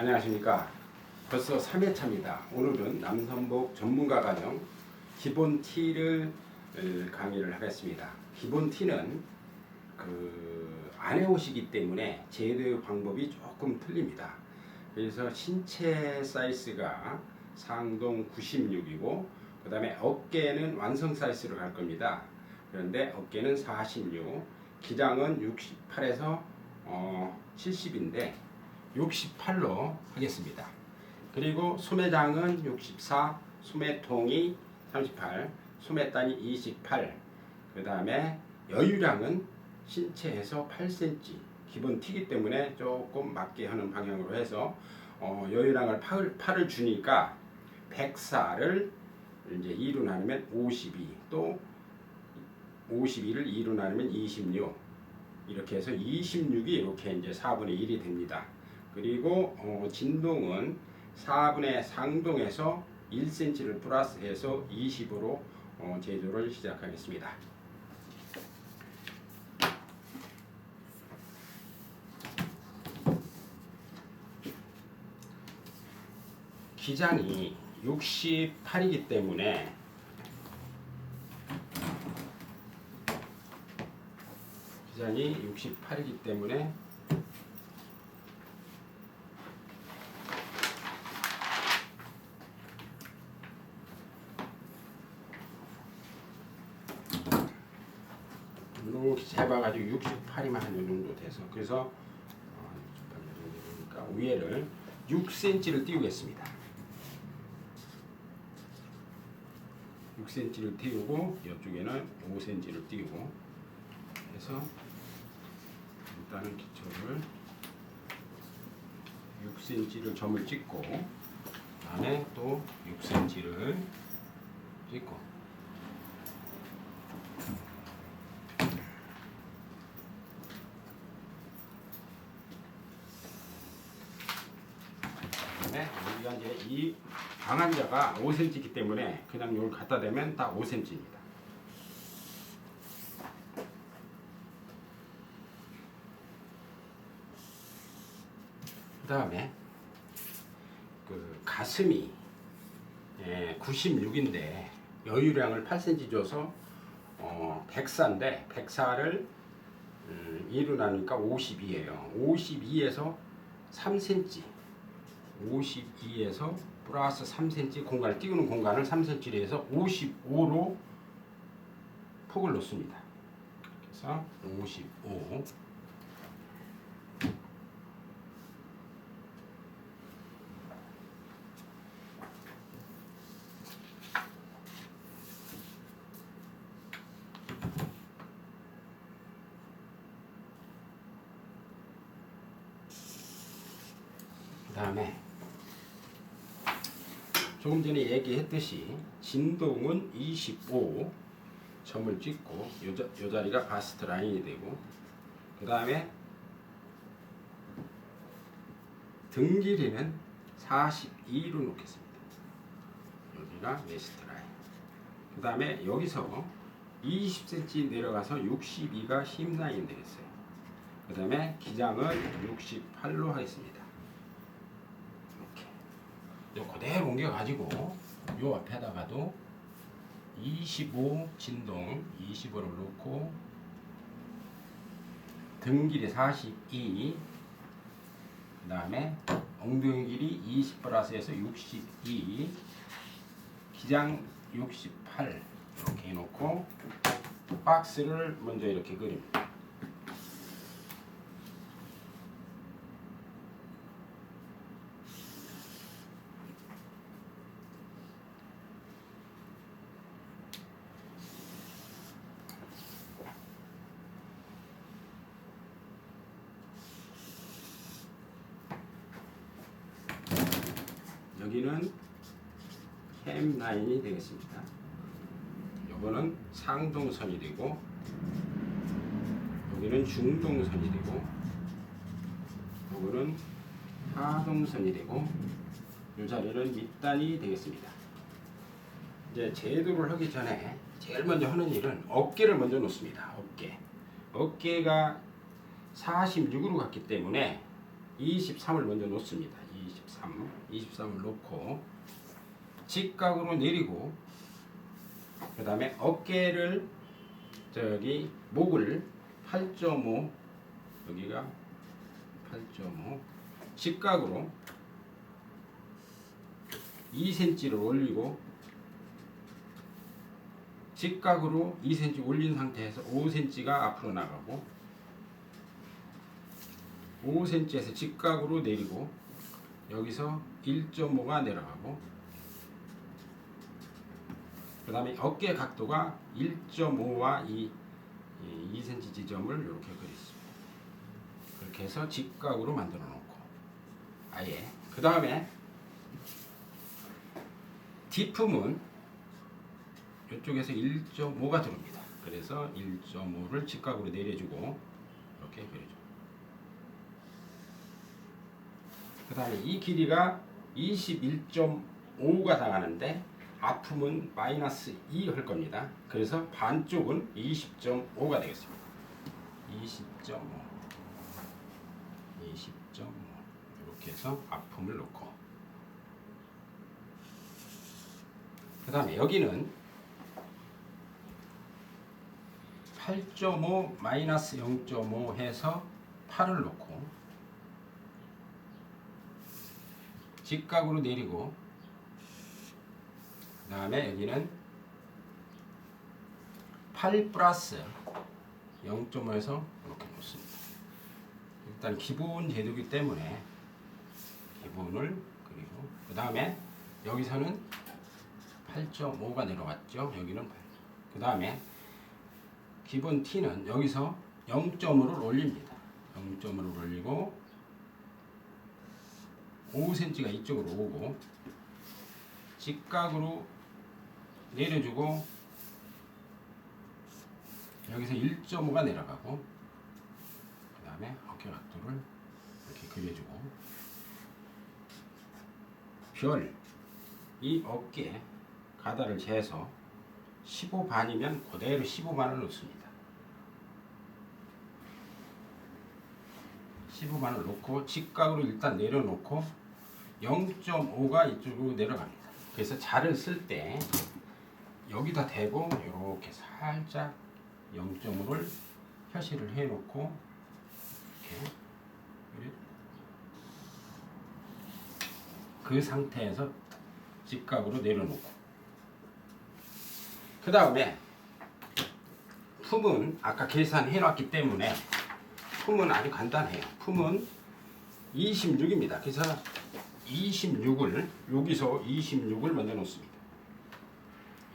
안녕하십니까. 벌써 3회차입니다. 오늘은 남선복 전문가 과정 기본 T를 어, 강의를 하겠습니다. 기본 T는 그 안 해오시기 때문에 제도 방법이 조금 틀립니다. 그래서 신체 사이즈가 상동 96이고 그 다음에 어깨는 완성 사이즈로 갈 겁니다. 그런데 어깨는 46, 기장은 68에서 어, 70인데 68로 하겠습니다. 그리고 소매장은 64, 소매통이 38, 소매단이 28, 그 다음에 여유량은 신체에서 8cm 기본 T기 때문에 조금 맞게 하는 방향으로 해서 어, 여유량을 8, 8을 주니까 104를 이제 2로 나누면 52, 또 52를 2로 나누면 26 이렇게 해서 26이 이렇게 이제 4분의 1이 됩니다. 그리고 어, 진동은 4분의 상동에서 1cm를 플러스해서 20으로 어, 제조를 시작하겠습니다. 기장이 68이기 때문에 기장이 68이기 때문에 이렇게 재봐가지고 68이면 한 이 정도 돼서 그래서 어, 68 정도 되니까 위에를 6cm를 띄우겠습니다. 6cm를 띄우고 이쪽에는 5cm를 띄우고 해서 일단은 기초를 6cm를 점을 찍고 안에 또 6cm를 찍고 그다음에 여기가 이 방한자가 5cm이기 때문에 그냥 이걸 갖다 대면 다 5cm입니다. 그 다음에 그 가슴이 96인데 여유량을 8cm 줘서 어 104인데 104를 음, 2로 나누니까 52예요. 52에서 3cm 52에서 플러스 3cm 공간을 띄우는 공간을 3cm로 해서 55로 폭을 놓습니다. 그래서 55그 다음에 조금 전에 얘기했듯이 진동은 25 점을 찍고 요, 자리가 바스트 라인이 되고 그 다음에 등 길이는 42로 놓겠습니다. 여기가 웨스트 라인. 그 다음에 여기서 20cm 내려가서 62가 힙 라인 되겠어요. 그 다음에 기장은 68로 하겠습니다. 요 그대로 옮겨가지고 요 앞에다가도 25 진동 25를 놓고 등 길이 42 그 다음에 엉덩이 길이 20 플러스에서 62 기장 68 이렇게 해놓고 박스를 먼저 이렇게 그립니다. 여기는 햄 라인이 되겠습니다. 요거는 상동선이 되고 여기는 중동선이 되고 요거는 하동선이 되고 이 자리는 밑단이 되겠습니다. 이제 제도를 하기 전에 제일 먼저 하는 일은 어깨를 먼저 놓습니다. 어깨. 어깨가 46으로 갔기 때문에 23을 먼저 놓습니다. 23, 23을 놓고 직각으로 내리고 그 다음에 어깨를 저기 목을 8.5 여기가 8.5 직각으로 2cm를 올리고 직각으로 2cm 올린 상태에서 5cm가 앞으로 나가고 5cm에서 직각으로 내리고 여기서 1.5가 내려가고 그 다음에 어깨 각도가 1.5와 2, 2cm 지점을 이렇게 그렸습니다. 그렇게 해서 직각으로 만들어 놓고 아예 그 다음에 뒷품은 이쪽에서 1.5가 들어옵니다. 그래서 1.5를 직각으로 내려주고 이렇게 그려줘. 그 다음에 이 길이가 21.5가 나가는데 아픔은 마이너스 2 할 겁니다. 그래서 반쪽은 20.5가 되겠습니다. 20.5 20.5 이렇게 해서 아픔을 놓고 그 다음에 여기는 8.5 마이너스 0.5 해서 8을 놓고 직각으로 내리고 그 다음에 여기는 8 플러스 0.5에서 이렇게 놓습니다. 일단 기본 제도기 때문에 기본을 그리고 그 다음에 여기서는 8.5가 내려갔죠. 여기는 8. 그 다음에 기본 T는 여기서 0.5를 올립니다. 0.5를 올리고 5cm가 이쪽으로 오고 직각으로 내려주고 여기서 1.5가 내려가고 그 다음에 어깨 각도를 이렇게 그려주고 별 이 어깨 가다를 재서 15반이면 그대로 15반을 넣습니다. 15반을 놓고 직각으로 일단 내려놓고 0.5가 이쪽으로 내려갑니다. 그래서 자를 쓸 때 여기다 대고 이렇게 살짝 0.5를 표시를 해놓고 이렇게 그 상태에서 직각으로 내려놓고 그 다음에 품은 아까 계산해 놨기 때문에 품은 아주 간단해요. 품은 26입니다. 그래서 26을 여기서 26을 먼저 놓습니다.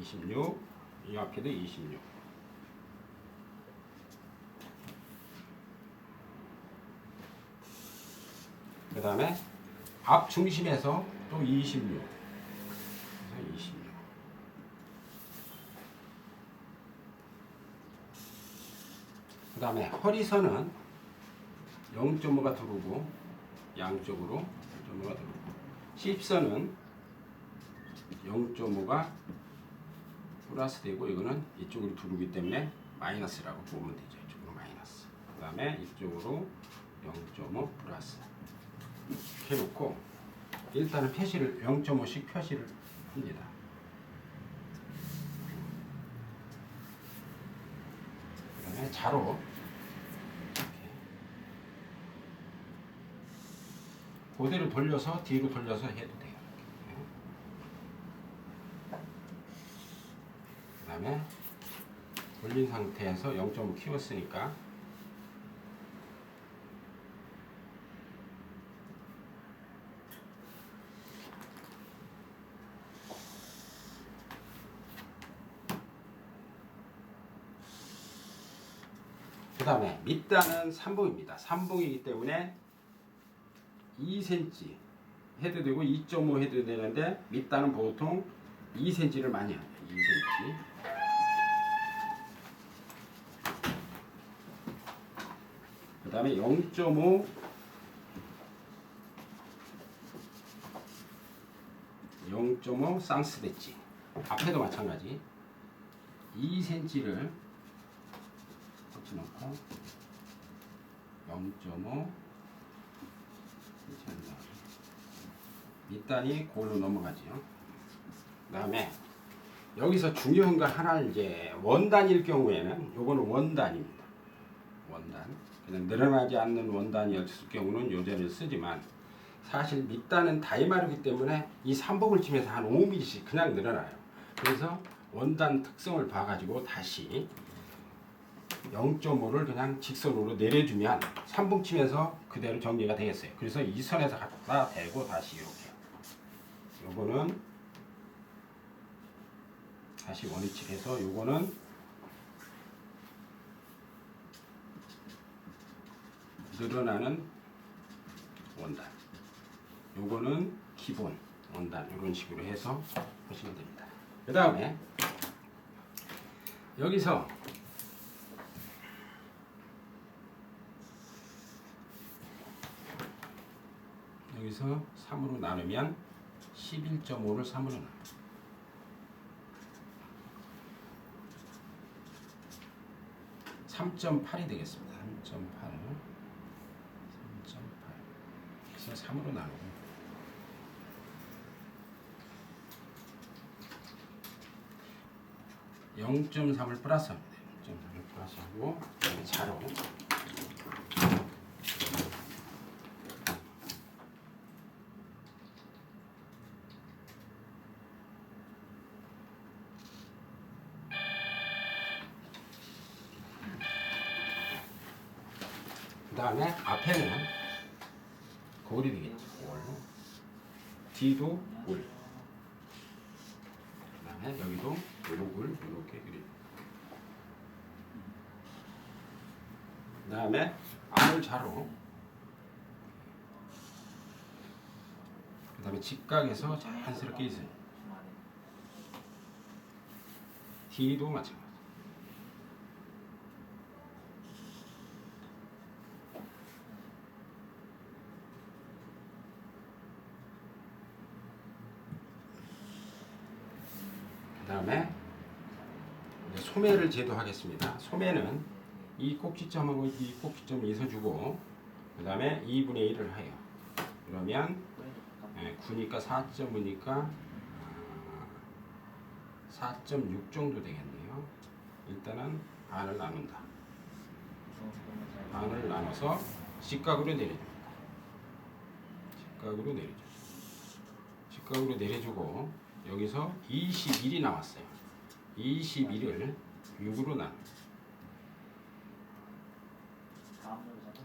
26, 이 앞에도 26. 그 다음에 앞 중심에서 또 26. 그래서 26. 그 다음에 허리선은 0.5가 들어오고 양쪽으로 0.5가 들어오고 십선은 0.5가 플러스 되고 이거는 이쪽으로 들어오기 때문에 마이너스라고 보면 되죠. 이쪽으로 마이너스. 그 다음에 이쪽으로 0.5 플러스 이렇게 놓고 일단은 표시를 0.5씩 표시를 합니다. 그 다음에 자로 이렇게 그대로 돌려서 뒤로 돌려서 해도 돼요. 그 다음에 돌린 상태에서 0.5 키웠으니까 그 다음에 밑단은 3봉입니다. 3봉이기 때문에 2cm 해도 되고 2.5 해도 되는데 밑단은 보통 2cm를 많이 합니다. 2cm. 그 다음에 0.5 0.5 쌍스대치 앞에도 마찬가지 2cm를 붙여놓고 0.5 밑단이 골로 넘어가죠. 그다음에 여기서 중요한 거 하나를 이제 원단일 경우에는 요거는 원단입니다. 원단. 그냥 늘어나지 않는 원단이었을 경우는 요제를 쓰지만 사실 밑단은 다이마르기 때문에 이 삼복을 치면서 한 5mm씩 그냥 늘어나요. 그래서 원단 특성을 봐가지고 다시 0.5를 그냥 직선으로 내려주면 삼봉 치면서 그대로 정리가 되겠어요. 그래서 이 선에서 갖다 대고 다시 이렇게. 요거는 다시 원위치해서 요거는 늘어나는 원단. 요거는 기본 원단 이런 식으로 해서 보시면 됩니다. 그 다음에 여기서 여기서 3으로 나누면 11.5를 3으로 나눠. (3.8이) 되겠습니다. (3.8) (3.8) 그래서 (3으로) 나누고. (0.3을) 플러스 합니다 (0.3을) 플러스하고 자로 다음에 앞에는 골이 되겠죠. 골. 뒤도 골. 그 다음에 여기도 요골 이렇게 그리. 그 다음에 암을 자로. 그 다음에 직각에서 자연스럽게 있어요. 뒤도 마찬가지. 그 다음에 소매를 제도하겠습니다. 소매는 이 꼭지점하고 이 꼭지점 이서주고 그 다음에 2분의 1을 해요. 그러면 9니까 4.5니까 4.6 정도 되겠네요. 일단은 반을 나눈다. 반을 나눠서 직각으로 내려줍니다. 직각으로 내려줘. 직각으로 내려주고 여기서 21이 나왔어요. 21을 6으로 나눠.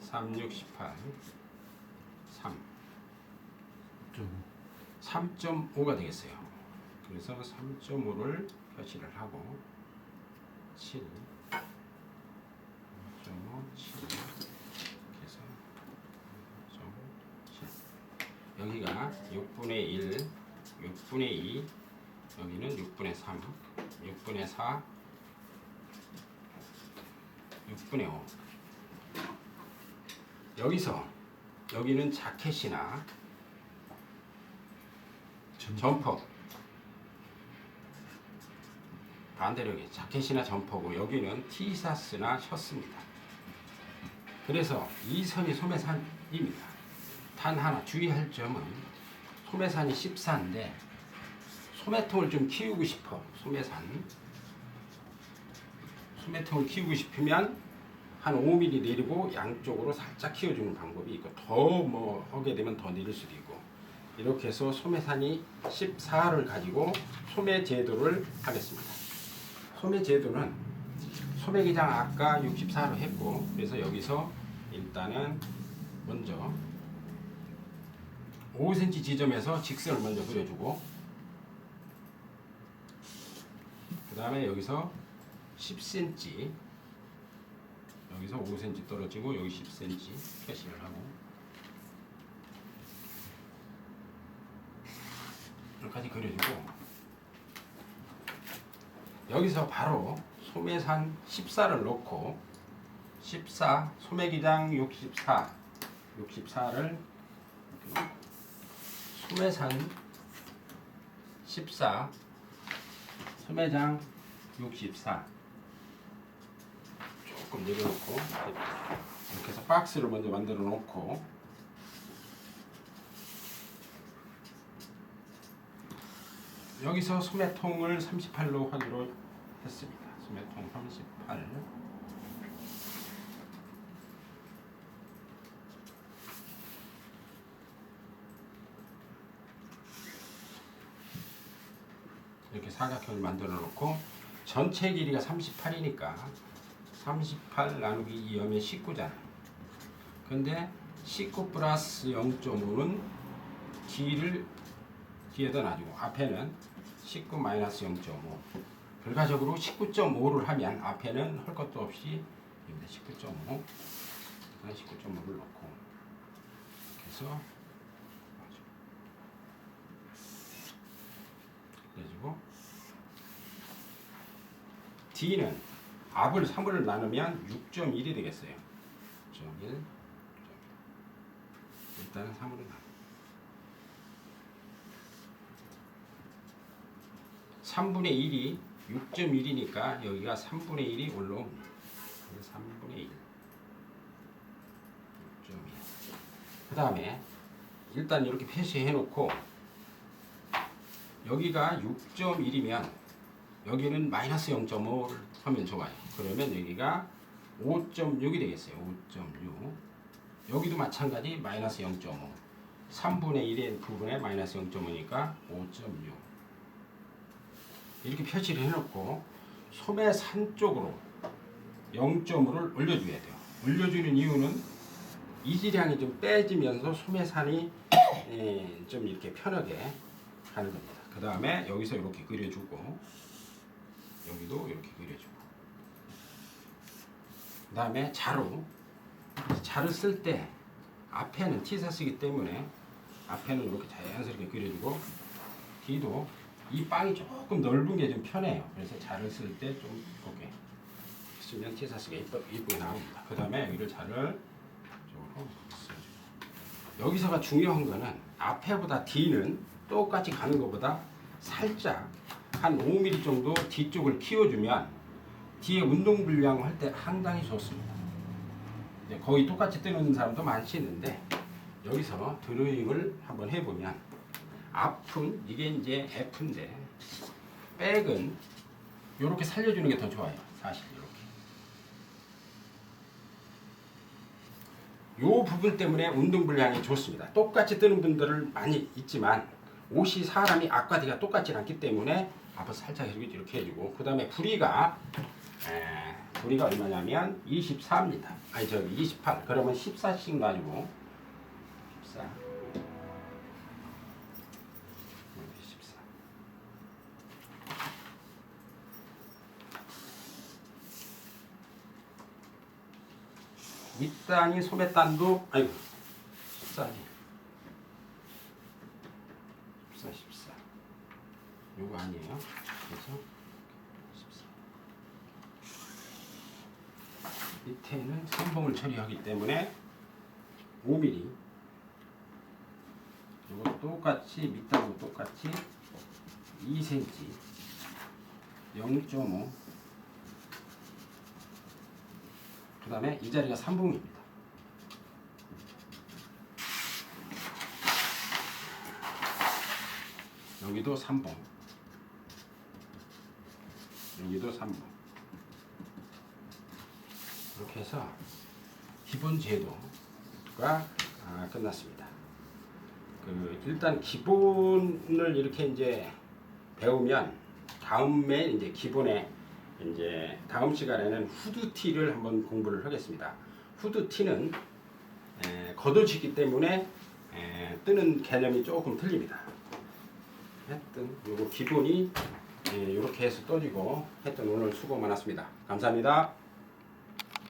3, 6, 18, 3. 3.5가 되겠어요. 그래서 3.5를 표시를 하고 7, 5.5, 7 그래서 5.7 여기가 6분의 1, 6분의 2 여기는 6분의 3, 6분의 4, 6분의 5 여기서 여기는 자켓이나 점퍼 반대로 여기 자켓이나 점퍼고 여기는 티셔츠나 셔츠입니다. 그래서 이 선이 소매산입니다. 단 하나 주의할 점은 소매산이 14인데 소매통을 좀 키우고 싶어 소매산 소매통을 키우고 싶으면 한 5mm 내리고 양쪽으로 살짝 키워주는 방법이 있고 더 뭐 하게 되면 더 내릴 수도 있고 이렇게 해서 소매산이 14를 가지고 소매 제도를 하겠습니다. 소매 제도는 소매 기장 아까 64로 했고 그래서 여기서 일단은 먼저 5cm 지점에서 직선을 먼저 그려주고 그 다음에 여기서 10cm 여기서 5cm 떨어지고 여기 10cm 표시를 하고. 여기까지 그려주고. 여기서 바로 소매산 14를 놓고 14 소매기장 64 64를 소매산 14 소매장 64 조금 내려놓고 이렇게 해서 박스를 먼저 만들어 놓고 여기서 소매통을 38로 하기로 했습니다. 소매통 38. 이렇게 사각형을 만들어 놓고 전체 길이가 38이니까 38 나누기 2하면 19잖아. 근데 19 플러스 0.5는 뒤를 뒤에다 놔주고 앞에는 19 마이너스 0.5 결과적으로 19.5를 하면 앞에는 할 것도 없이 여기다. 19.5 19.5를 넣고. 그래서 그래가지고 D는 앞을 3을 나누면 6.1이 되겠어요 6.1 일단은 3으로 나눠 3분의 1이 6.1이니까 여기가 3분의 1이 올라옵니다. 3분의 1. 6.1. 그 다음에 일단 이렇게 표시해 놓고 여기가 6.1이면 여기는 마이너스 0.5를 하면 좋아요. 그러면 여기가 5.6이 되겠어요. 5.6. 여기도 마찬가지 마이너스 0.5. 3분의 1의 부분에 마이너스 0.5니까 5.6. 이렇게 표시를 해놓고 소매 산 쪽으로 0.5를 올려줘야 돼요. 올려주는 이유는 이지량이 좀 빼지면서 소매산이 예, 좀 이렇게 편하게 가는 겁니다. 그 다음에 여기서 이렇게 그려주고 여기도 이렇게 그려주고 그 다음에 자루 자루 쓸 때 앞에는 티사 쓰기 때문에 앞에는 이렇게 자연스럽게 그려주고 뒤도 이 빵이 조금 넓은 게 좀 편해요. 그래서 자를 쓸 때 좀 이렇게 쓰면 티사스가 이쁘, 이쁘게 나옵니다. 그 다음에 여기를 자를 쪽으로 써주고 여기서가 중요한 거는 앞에보다 뒤는 똑같이 가는 것보다 살짝 한 5mm 정도 뒤쪽을 키워주면 뒤에 운동 분량 할 때 상당히 좋습니다. 거의 똑같이 뜨는 사람도 많지 있는데 여기서 드로잉을 한번 해보면 앞은 이게 이제 F인데 백은 이렇게 살려주는 게 더 좋아요. 사실 이렇게. 요 부분 때문에 운동 분량이 좋습니다. 똑같이 뜨는 분들은 많이 있지만 옷이 사람이 앞과 뒤가 똑같지 않기 때문에 앞을 살짝 이렇게 해주고 그 다음에 부리가 에, 부리가 얼마냐면 24입니다. 아니 저기 28 그러면 14씩 놔주고 14 14. 밑단이 소매단도 아이고 14지 14 14 요거 아니에요? 그래서 14 밑에는 선봉을 처리하기 때문에 5mm 이거 똑같이 밑단도 똑같이 2cm 0.5 그 다음에 이 자리가 3봉입니다. 여기도 3봉 여기도 3봉 이렇게 해서 기본 제도가 아, 끝났습니다 그 일단 기본을 이렇게 이제 배우면 다음에 이제 기본에 이제 다음 시간에는 후드티를 한번 공부를 하겠습니다. 후드티는 에, 걷어지기 때문에 에, 뜨는 개념이 조금 틀립니다. 하여튼 요거 기본이 이렇게 해서 떠지고 하여튼 오늘 수고 많았습니다. 감사합니다.